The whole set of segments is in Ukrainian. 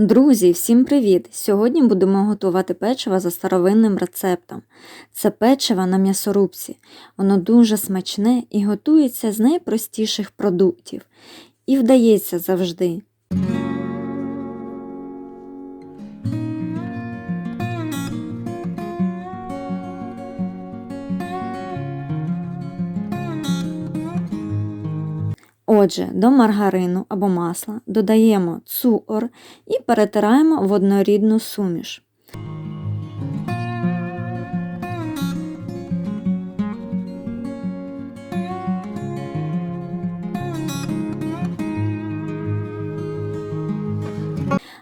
Друзі, всім привіт! Сьогодні будемо готувати печиво за старовинним рецептом. Це печиво на м'ясорубці. Воно дуже смачне і готується з найпростіших продуктів. І вдається завжди. Отже, до маргарину або масла додаємо цукор і перетираємо в однорідну суміш.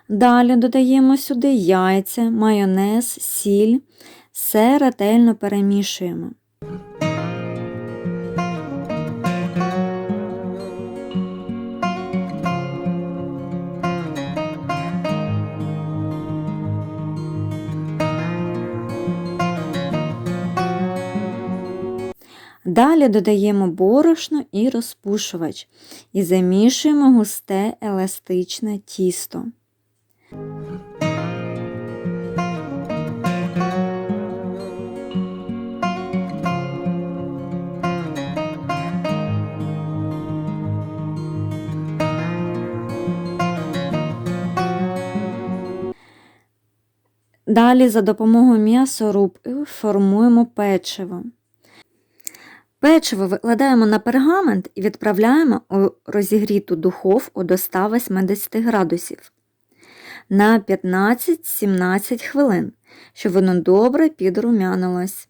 Далі додаємо сюди яйця, майонез, сіль, все ретельно перемішуємо. Далі додаємо борошно і розпушувач і замішуємо густе еластичне тісто. Далі за допомогою м'ясорубки формуємо печиво. Печиво викладаємо на пергамент і відправляємо у розігріту духовку до 180 градусів на 15-17 хвилин, щоб воно добре підрумянилось.